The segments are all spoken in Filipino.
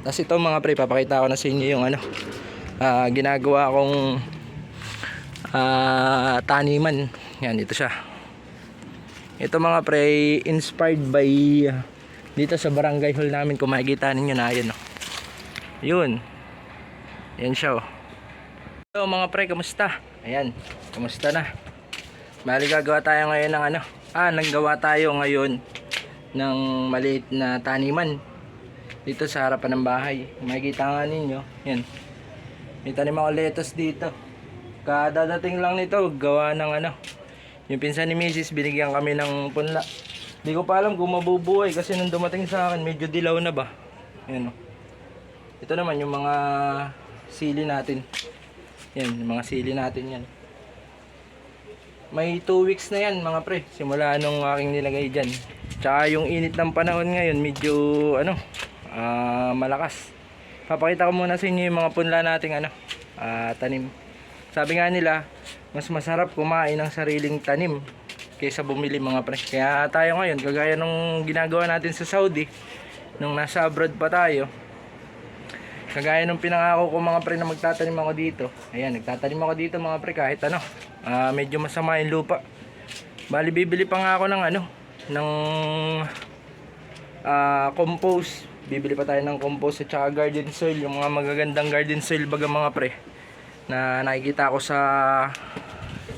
Tapos ito mga pre, papakita ko na sa inyo yung ano, ah, ginagawa kong ah, taniman. Yan, ito siya. Ito mga pre, inspired by ah, dito sa barangay hall namin. Kung makikita ninyo na yun. Oh. Yun. Yan siya oh. Hello mga pre, kamusta? Ayan, kamusta na? Bali gagawa tayo ngayon ng ano? Ah, naggawa tayo ngayon ng maliit na taniman dito sa harapan ng bahay. Makikita nga ninyo, yan. May tanim ako lettuce dito. Kadadating lang nito, gawa ng ano. Yung pinsan ni Mrs. binigyan kami ng punla. Hindi ko pa alam kung mabubuhay kasi nung dumating sa akin, medyo dilaw na ba. Yan o. Ito naman yung mga sili natin. Yan, yung mga sili natin yan. May 2 weeks na yan mga pre. Simula nung aking nilagay dyan. Tsaka yung init ng panahon ngayon medyo ano ah, malakas. Papakita ko muna sa inyo yung mga punla nating ano ah, tanim. Sabi nga nila mas masarap kumain ng sariling tanim kaysa bumili mga pre. Kaya tayo ngayon kagaya nung ginagawa natin sa Saudi nung nasa abroad pa tayo Kagaya nung pinangako ko mga pre na magtatanim ako dito. Ayan, nagtatanim ako dito mga pre kahit ano. ah, medyo masama yung lupa. Bali bibili pa nga ako ng ano, ng ah, compost. Bibili pa tayo ng compost at saka garden soil, yung mga magagandang garden soil baga mga pre na nakikita ko sa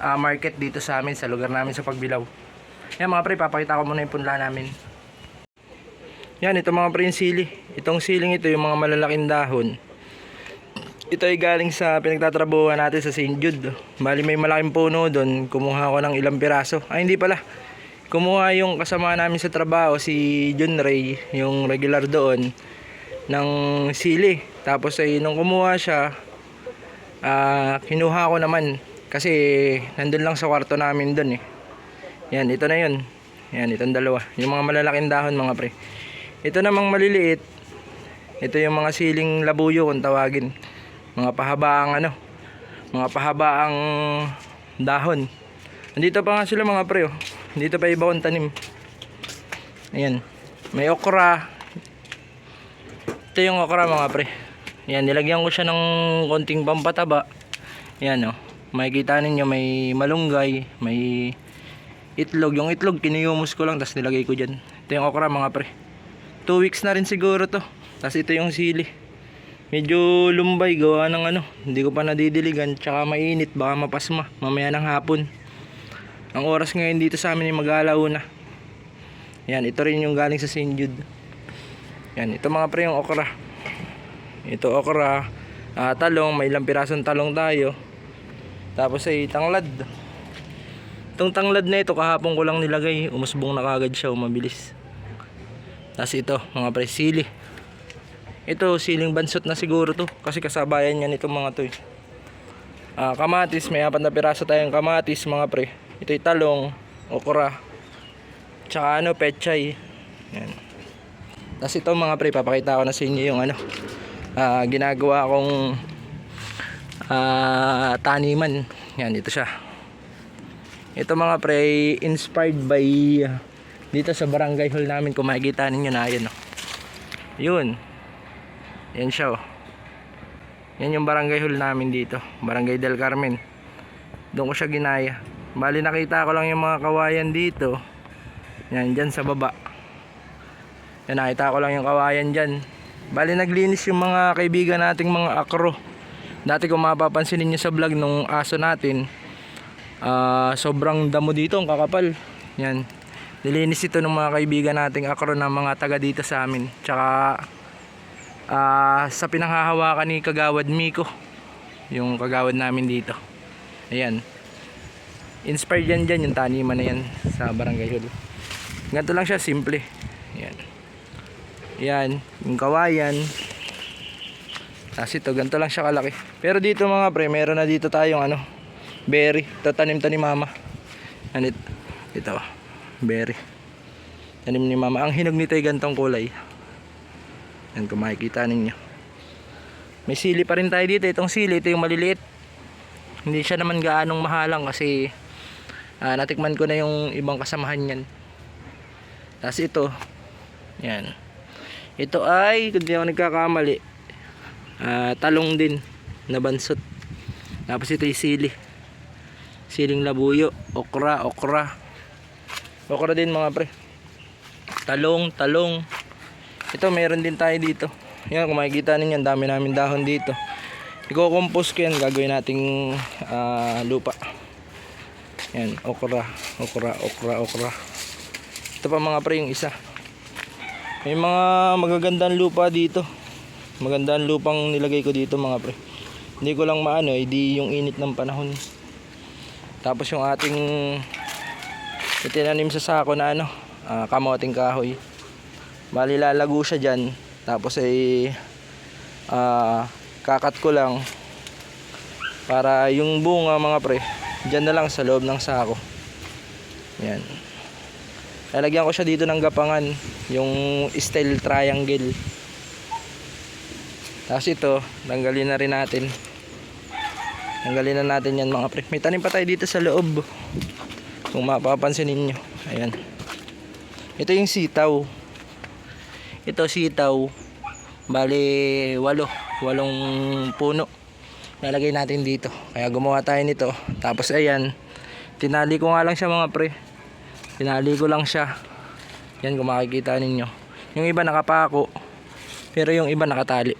ah, market dito sa amin sa lugar namin sa Pagbilaw. Yan mga pre, papakita ko muna yung punla namin. Yan, ito mga pre yung sili. Itong siling ito, yung mga malalaking dahon. Ito ay galing sa pinagtatrabuhan natin sa St. Jude. Bali may malaking puno doon. Kumuha ko ng ilang piraso. Ay hindi pala. Kumuha yung kasama namin sa trabaho, si John Ray, yung regular doon, ng sili. Tapos ay nung kumuha siya, ah kinuha ko naman. Kasi nandun lang sa kwarto namin doon eh. Yan, ito na yun. Yan, itong dalawa. Yung mga malalaking dahon mga pre. Ito namang maliliit. Ito yung mga siling labuyo kung tawagin. Mga pahabaang ano. Mga pahabaang dahon. Nandito pa nga sila mga pre. Oh. Dito pa iba kong tanim. Ayan. May okra. Ito yung okra mga pre. Ayan, nilagyan ko siya ng konting pampataba. Ayan oh. Makikita ninyo may malunggay, may itlog. Yung itlog, kiniyumos ko lang, tapos nilagay ko dyan. Ito yung okra mga pre. 2 weeks na rin siguro to. Tapos ito yung sili. Medyo lumbay gawa ng ano. Hindi ko pa nadidiligan. Tsaka mainit. Baka mapasma. Mamaya ng hapon. Ang oras ngayon dito sa amin ay mag-aalaw na. Yan. Ito rin yung galing sa St. Jude. Yan. Ito mga pre yung okra. Ito okra. ah, talong. May ilang pirasong talong tayo. Tapos ay tanglad. Itong tanglad na ito kahapon ko lang nilagay. Umusbong na kagad siya. Mabilis. Tapos ito, mga pre, sili. Ito, siling bansot na siguro to. Kasi kasabayan niya nitong mga to. eh. Ah, kamatis, may apat na piraso tayong kamatis, mga pre. Ito yung talong, okra. Tsaka ano, pechay. Yan. Tapos ito mga pre, papakita ko na sa inyo yung ano. ah, ginagawa kong ah, taniman. Yan, ito siya. Ito mga pre, inspired by ah, dito sa barangay hall namin kung makikita ninyo na yun oh. yun yan siya oh. yan yung barangay hall namin dito barangay del carmen doon ko siya ginaya bali nakita ko lang yung mga kawayan dito yan dyan sa baba yan nakita ko lang yung kawayan dyan bali naglinis yung mga kaibigan nating mga akro dati kung mapapansin ninyo sa vlog nung aso natin ah, sobrang damo dito ang kakapal yan Nilinis ito ng mga kaibigan nating akro ng mga taga dito sa amin. Tsaka ah, sa pinanghahawakan ni Kagawad Miko. Yung kagawad namin dito. Ayan. Inspired yan dyan yung taniman na yan sa barangay hall. Ganito lang siya, simple. Ayan. Ayan, yung kawayan. Tapos ito, ganito lang siya kalaki. Pero dito mga pre, meron na dito tayong ano, berry. Tatanim to ni mama. Ano ito? Ito berry tanim ni mama ang hinog nito ay gantong kulay yan kung makikita ninyo may sili pa rin tayo dito itong sili ito yung maliliit hindi siya naman gaanong mahalang kasi ah, natikman ko na yung ibang kasamahan yan tapos ito yan Ito ay, kung di ako nagkakamali, ah, talong din na bansot. Tapos ito yung sili. Siling labuyo, okra, okra. Okra din mga pre. Talong, talong. Ito meron din tayo dito. Yan, kung makikita ninyo, ang dami namin dahon dito. Iko-compose ko yan, gagawin nating ah, lupa. Yan, okra, okra, okra, okra. Ito pa mga pre, yung isa. May mga magagandang lupa dito. Magandang lupang nilagay ko dito mga pre. Hindi ko lang maano, hindi yung init ng panahon. Tapos yung ating itinanim sa sako na ano, ah, kamoting kahoy. Bali lalago siya dyan. Tapos ay ah, kakat ko lang para yung bunga mga pre, dyan na lang sa loob ng sako. Yan. Lalagyan ko siya dito ng gapangan, yung style triangle. Tapos ito, tanggalin na rin natin. Tanggalin na natin yan mga pre. May tanim pa tayo dito sa loob. Kung mapapansin ninyo. Ayan. Ito yung sitaw. Ito sitaw. Bali, walo. Walong puno. Lalagay natin dito. Kaya gumawa tayo nito. Tapos ayan. Tinali ko nga lang siya mga pre. Tinali ko lang siya. Yan kung makikita ninyo. Yung iba nakapako. Pero yung iba nakatali.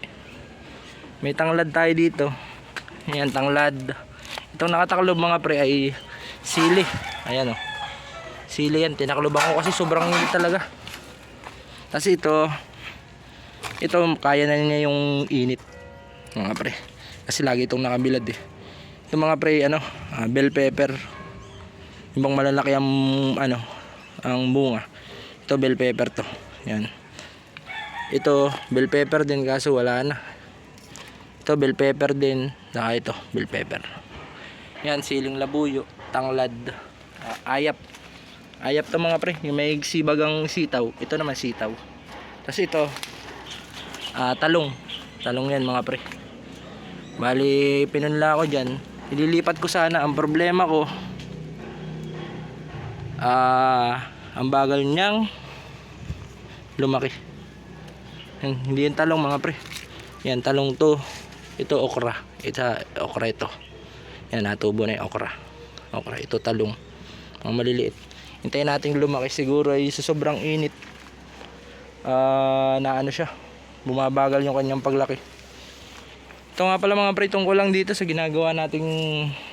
May tanglad tayo dito. Ayan, tanglad. Itong nakataklob mga pre ay sili. Ayan o. Sili yan. Tinakloban ko kasi sobrang init talaga. Tapos ito, ito kaya na niya yung init. Mga pre. Kasi lagi itong nakabilad eh. Ito mga pre, ano, ah, bell pepper. Yung bang malalaki ang, ano, ang bunga. Ito bell pepper to. Yan. Ito, bell pepper din kaso wala na. Ito bell pepper din. Saka ito, bell pepper. Yan, siling labuyo, tanglad, ah, ayap. Ayap to mga pre, yung may sibagang sitaw. Ito naman sitaw. Tapos ito, ah, talong. Talong yan mga pre. Bali, pinunla ko dyan. Ililipat ko sana. Ang problema ko, ah, ang bagal niyang lumaki. Yan, hindi yung talong mga pre. Yan, talong to. Ito okra. Ito, okra ito. Yan, natubo na yung okra. Okra, ito talong. Mga maliliit. Hintayin natin lumaki siguro ay sa sobrang init. Ah, na ano siya. Bumabagal yung kanyang paglaki. Ito nga pala mga pre, tungkol lang dito sa ginagawa nating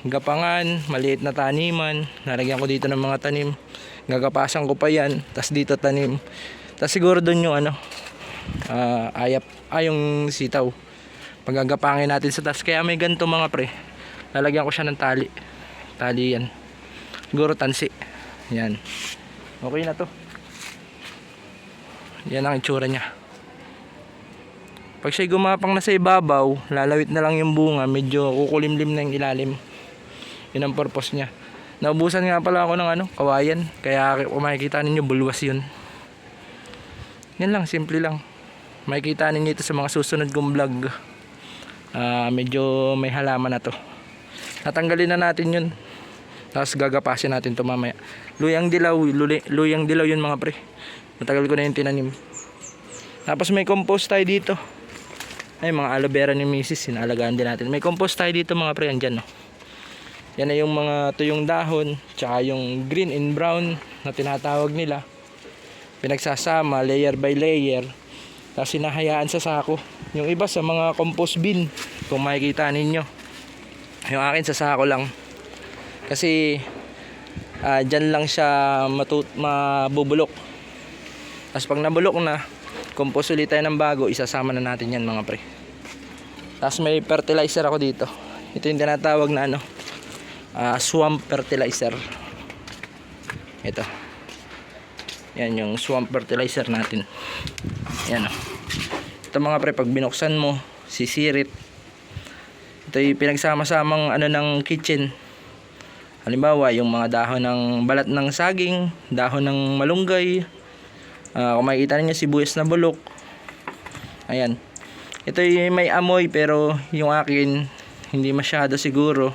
gapangan, maliit na taniman. Nalagyan ko dito ng mga tanim. Gagapasan ko pa yan. Tapos dito tanim. Tapos siguro doon yung ano, ah, ayap, ay yung sitaw. Pagagapangin natin sa taas. Kaya may ganito mga pre. Lalagyan ko siya ng tali. Tali yan. Siguro tansi. Yan. Okay na to. Yan ang itsura niya. Pag siya gumapang na sa ibabaw, lalawit na lang yung bunga, medyo kukulimlim na yung ilalim. Yun ang purpose niya. Naubusan nga pala ako ng ano, kawayan. Kaya kung makikita ninyo, bulwas yun. Yan lang, simple lang. Makikita ninyo ito sa mga susunod kong vlog. Ah, medyo may halaman na to. Natanggalin na natin yun. Tapos gagapasin natin to mamaya. Luyang dilaw, luli, luyang dilaw yun mga pre. Matagal ko na yung tinanim. Tapos may compost tayo dito. Ay, mga aloe vera ni Mrs. Sinalagaan din natin. May compost tayo dito mga pre. Andyan, no? Yan na yung mga tuyong dahon. Tsaka yung green and brown na tinatawag nila. Pinagsasama layer by layer. Tapos sinahayaan sa sako. Yung iba sa mga compost bin. Kung makikita ninyo. Yung akin sa sako lang. Kasi ah dyan lang siya matut mabubulok. Tapos pag nabulok na, compost ulit tayo ng bago, isasama na natin yan mga pre. Tapos may fertilizer ako dito. Ito yung tinatawag na ano, ah, swamp fertilizer. Ito. Yan yung swamp fertilizer natin. Yan o. Ito mga pre, pag binuksan mo, sisirit. Ito yung pinagsama-samang ano ng kitchen. Halimbawa, yung mga dahon ng balat ng saging, dahon ng malunggay, Ah, kung makikita niyo sibuyas na bulok. Ayan. Ito yung may amoy pero yung akin hindi masyado siguro.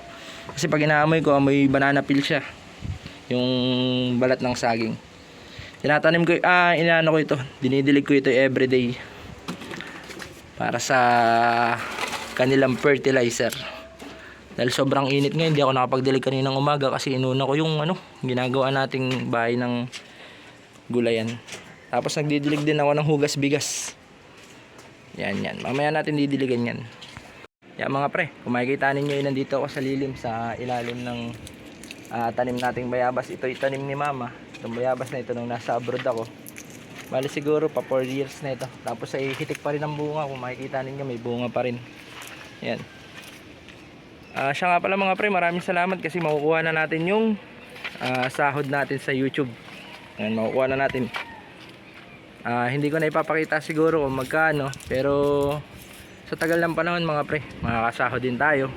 Kasi pag inaamoy ko, amoy banana peel siya. Yung balat ng saging. Tinatanim ko, ah, inaano ko ito. Dinidilig ko ito everyday. para sa kanilang fertilizer. Dahil sobrang init ngayon, hindi ako nakapagdilig kaninang umaga kasi inuna ko yung ano, ginagawa nating bahay ng gulayan. Tapos nagdidilig din ako ng hugas bigas. Yan yan. Mamaya natin didiligan yan. Yan mga pre, kung makikita ninyo yun nandito ako sa lilim sa ilalim ng ah, tanim nating bayabas. Ito yung tanim ni mama. Itong bayabas na ito nung nasa abroad ako. Bali siguro pa 4 years na ito. Tapos ay hitik pa rin ang bunga. Kung makikita ninyo may bunga pa rin. Yan. Ah, siya nga pala mga pre, maraming salamat kasi makukuha na natin yung ah, sahod natin sa YouTube. Yan, makukuha na natin. Ah, hindi ko na ipapakita siguro kung magkano, pero sa tagal ng panahon mga pre, makakasahod din tayo.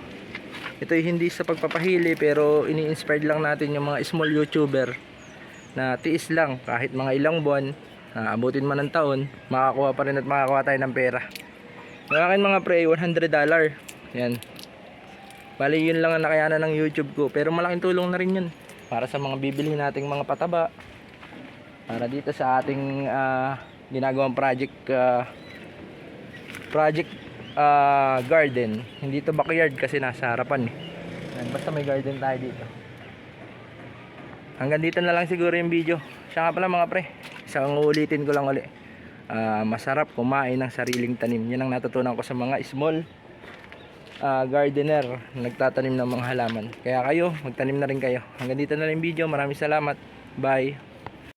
Ito ay hindi sa pagpapahili pero ini-inspired lang natin yung mga small YouTuber na tiis lang kahit mga ilang buwan, ah, abutin man ng taon, makakuha pa rin at makakuha tayo ng pera. Yung akin mga pre, 100 dollar. Yan. Bali yun lang ang nakayanan ng YouTube ko. Pero malaking tulong na rin yun. Para sa mga bibili nating mga pataba. Para dito sa ating ah, ginagawang project ah, project ah, garden. Hindi to backyard kasi nasa harapan eh. Basta may garden tayo dito. Hanggang dito na lang siguro yung video. Siya nga pala mga pre. Isang ulitin ko lang uli. Ah, masarap kumain ng sariling tanim. Yan ang natutunan ko sa mga small ah, gardener na nagtatanim ng mga halaman. Kaya kayo, magtanim na rin kayo. Hanggang dito na lang yung video. Maraming salamat. Bye.